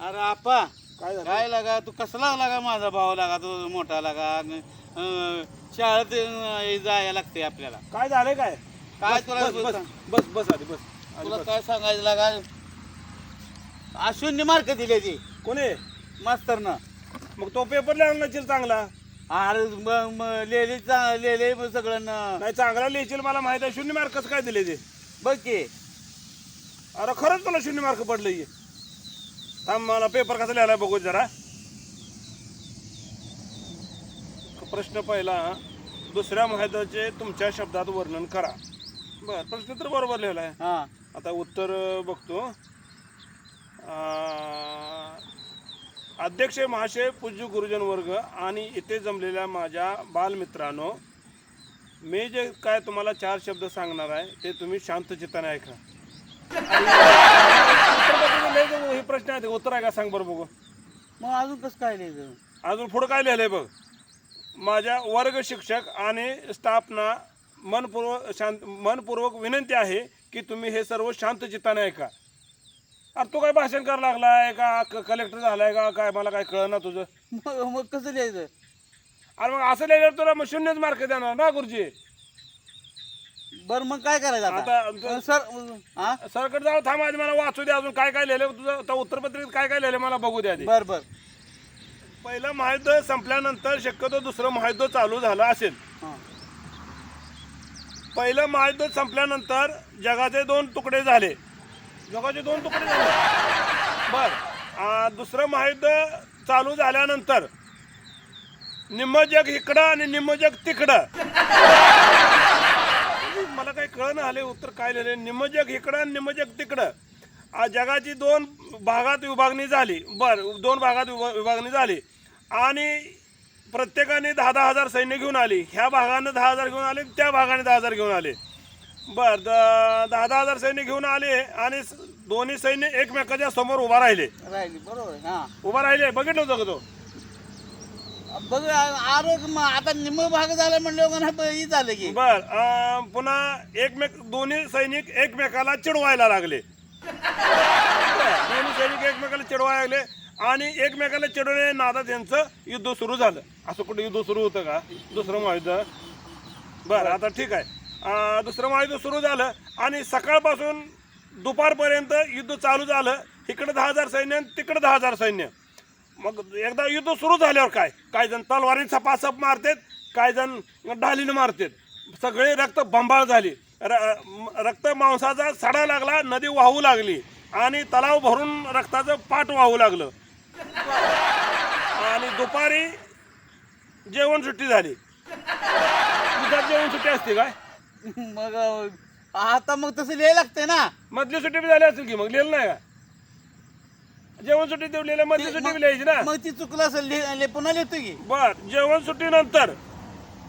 अरे आपा काय झालं? काय लागा? तू कसला लागा? माझा भाऊ लागा तू मोठा लागा. अं, शाळेत अं, जायला लागते आपल्याला. काय झालंय काय? काय बस, तुला बस बस बस बस आधी बस. आधी तुला बस. काय सांगायचं लागा? शून्य मार्क दिले ती. कोणी मास्तरनं. मग तो पेपर लिहायला नसेल चांगला. अरे म- म- लिहिले चा- लिहिले मग सगळ्यांना. नाही चांगला लिहिशील मला माहीत आहे. शून्य मार्क कसं काय दिले ते? बघ की. अरे खरंच तुला शून्य मार्क पडले थांब मला पेपर कसा लिहायला बघू जरा. प्रश्न पहिला दुसऱ्या महायुद्धाचे तुमच्या शब्दात वर्णन करा. बर प्रश्न तर बरोबर लिहिलाय हा. आता उत्तर बघतो. अध्यक्ष महाशय पूज्य गुरुजन वर्ग आणि इथे जमलेल्या माझ्या बालमित्रांनो मी जे काय तुम्हाला चार शब्द सांगणार आहे ते तुम्ही शांत चित्ताने ऐका. हे प्रश्न आहे उत्तर आहे का? सांग बरं बघू. मग अजून कसं काय लिहायचं? अजून पुढं काय लिहिलंय बघ? माझ्या वर्ग शिक्षक आणि स्टाफना मनपूर्वक शांत मनपूर्वक विनंती आहे की तुम्ही हे सर्व शांत चित्ताने ऐका. अरे तू काय भाषण करायला लागलाय का? कलेक्टर झालाय का? काय मला काय कळलं ना तुझं? मग मग कसं लिहायचं? अरे मग असं लिहिलं तुला मग शून्यच मार्क देणार ना गुरुजी? बरं मग काय करायचं आता? आता अं, सर हा? सरकडे जाऊ थांब आधी मला वाचू दे अजून काय काय लिहिलं तुझं उत्तरपत्रिकेत काय काय लिहिलं मला बघू द्या आधी. बर बर. पहिलं महायुद्ध संपल्यानंतर शक्यतो दुसरं महायुद्ध चालू झालं असेल. हा. पहिलं महायुद्ध संपल्यानंतर जगाचे दोन तुकडे झाले. जगाचे दोन तुकडे झाले. बर. आ, दुसरं महायुद्ध चालू झाल्यानंतर निम्म जग इकडं आणि निम्म जग तिकडं. मला काही कळणं आले उत्तर काय लिहिले? निम्म जग इकडं आणि तिकडं. आ, जगाची दोन भागात विभागणी झाली. बर दोन भागात विभा- विभागणी झाली. आणि प्रत्येकाने दहा दहा हजार सैन्य घेऊन आली. ह्या भागानं दहा हजार घेऊन आले त्या भागाने दहा हजार घेऊन आले. बर दहा दहा हजार सैन्य घेऊन आले आणि दोन्ही सैन्य एकमेकाच्या समोर उभा राहिले. राहिली बरोबर उभा राहिले बघितलं होतं का तो? बघ आरोग्य मग आता निम्म भाग झाला म्हणलं ही झालं की. बर अं, पुन्हा एकमेक दोन्ही सैनिक एकमेकाला चिडवायला लागले. दोन्ही सैनिक एकमेकाला चिडवायला लागले आणि एकमेकाला चिडवले नादात यांचं युद्ध सुरू झालं. असं कुठं युद्ध सुरू होतं का? दुसरं महायुद्ध. बरं आता ठीक आहे. अं, दुसरं महायुद्ध सुरू झालं आणि सकाळपासून दुपारपर्यंत युद्ध चालू झालं. इकडे दहा हजार सैन्य आणि तिकडे दहा हजार सैन्य. मग एकदा युद्ध सुरू झाल्यावर काय? काही जण तलवारीने सपासप मारतात काही जण ढालीनं मारतात. सगळे रक्त बंबाळ झाली. र- रक्त मांसाचा सडा लागला नदी वाहू लागली आणि तलाव भरून रक्ताचं पाठ वाहू लागलं. आणि दुपारी जेवण सुट्टी झाली. दुधात जेवण सुट्टी असते काय? मग आता मग तसं लिहायला लागतंय ना. मधली सुट्टी बी झाली असेल की मग? लिहिलं नाही का? जेवण सुट्टी देऊ लिहिलं मधली सुट्टी बी लिहायची ना. मग ती चुकलं असेल लिह- पुन्हा लिहितो की. बर जेवण सुट्टीनंतर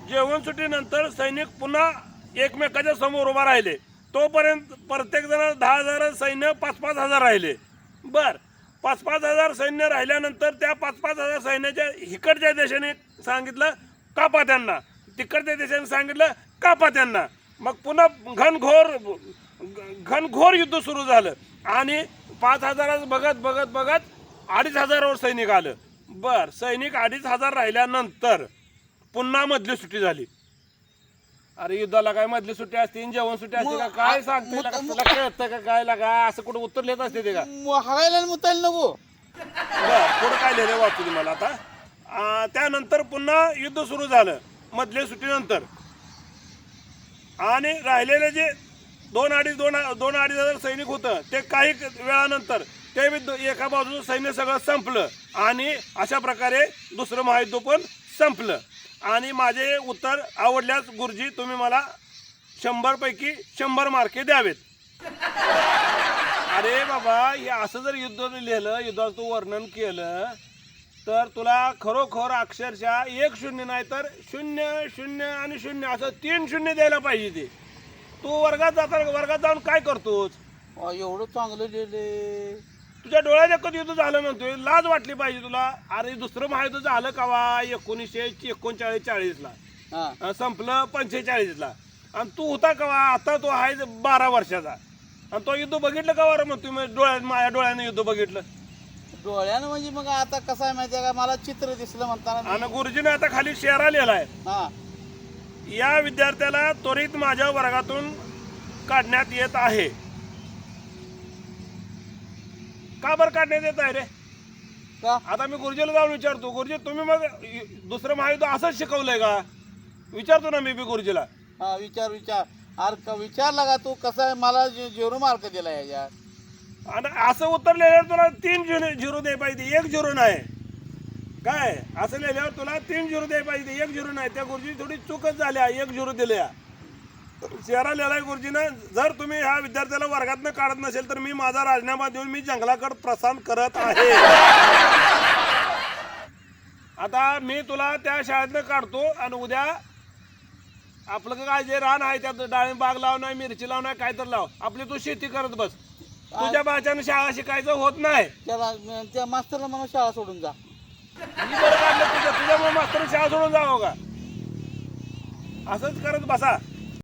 जेवण सुट्टीनंतर सैनिक पुन्हा एकमेकाच्या समोर उभा राहिले. तोपर्यंत प्रत्येक जण दहा हजार सैन्य पाच पाच हजार राहिले. बर पाच पाच हजार सैन्य राहिल्यानंतर त्या पाच पाच हजार सैन्याच्या इकडच्या देशाने सांगितलं कापा त्यांना. तिकडच्या देशाने सांगितलं कापा त्यांना. मग पुन्हा घनघोर घनघोर युद्ध सुरू झालं. आणि पाच हजारात बघत बघत बघत अडीच हजारावर सैनिक आलं. बर सैनिक अडीच हजार राहिल्यानंतर पुन्हा मधली सुट्टी झाली. अरे युद्धाला काय मधली सुट्टी असते? जेवण सुट्टी असते का? काय सांगते लका- तुला कळतं का काय? लागा असं कुठं उत्तर लिहित असते ते का? हवायला मुतायला नको. बरं पुढं काय लिहिलं वाचू दे मला आता. आ, त्यानंतर पुन्हा युद्ध सुरू झालं मधल्या सुट्टीनंतर. आणि राहिलेले जे दोन अडीच दोन दोन अडीच हजार सैनिक होतं. ते काही वेळानंतर ते बी एका बाजूचं सैन्य सगळं संपलं. आणि अशा प्रकारे दुसरं महायुद्ध पण संपलं. आणि माझे उत्तर आवडल्यास गुरुजी तुम्ही मला शंभरपैकी शंभर मार्के द्यावेत. अरे बाबा हे असं जर युद्ध लिहिलं युद्धाचं तू वर्णन केलं तर तुला खरोखर अक्षरशः एक शून्य नाही तर शून्य शून्य आणि शून्य असं तीन शून्य द्यायला पाहिजे ते. तू वर्गात जाता वर्गात जाऊन काय करतोस? एवढं चांगलं लिहिले तुझ्या डोळ्यात एकच युद्ध झालं म्हणतोय. लाज वाटली पाहिजे तुला. अरे दुसरं महायुद्ध झालं कावा? एकोणीसशे एकोणचाळीस चाळीसला. हा. अं, संपलं पंचेचाळीसला. आणि तू होता कवा? आता तो आहे बारा वर्षाचा. आणि तो युद्ध बघितलं का बरं मग तुम्ही डोळ्यात माझ्या डोळ्याने युद्ध बघितलं. डोळ्यानं म्हणजे मग आता कसं आहे माहिती आहे का? मला चित्र दिसलं म्हणताना मी- आणि गुरुजीने आता खाली शेरा लिहिलाय. हा. या विद्यार्थ्याला त्वरित माझ्या वर्गातून काढण्यात येत आहे. का बरं काढण्यात येत आहे रे? का? आता मी गुरुजीला जाऊन विचारतो गुरुजी तुम्ही मग दुसरं महायुद्ध असंच शिकवलंय का? विचारतो ना मी बी गुरुजीला. हा विचार विचार. अरे का विचारला का तू? कसं आहे? मला झिरो मार्क दिला याच्यात. आणि असं उत्तर लिहिल्यावर तुला तीन झिरो झिरो द्याय पाहिजे एक झिरो नाही. काय? असं लिहिल्यावर तुला तीन झिरो द्याय पाहिजे. एक झिरो नाही. त्या गुरुजी थोडी चूकच झाल्या. एक झिरो दिल्या. शेरा लिहिलाय गुरुजीनं जर तुम्ही ह्या विद्यार्थ्याला वर्गातनं काढत नसेल तर मी माझा राजीनामा देऊन मी जंगलाकडे प्रस्थान करत आहे. आता मी तुला त्या शाळेतनं काढतो आणि उद्या आपलं काय जे रान आहे त्यात डाळिंब बाग लाव नाही मिरची लाव नाही काय तर लाव. आपली तू शेती करत बस. तुझ्या बाच्यानं शाळा शिकायचं होत नाही. त्या मास्तरला म्हणून शाळा सोडून जा. तुझ्यामुळे मास्तरांची शाळा सोडून जावं का? असंच करत बसा.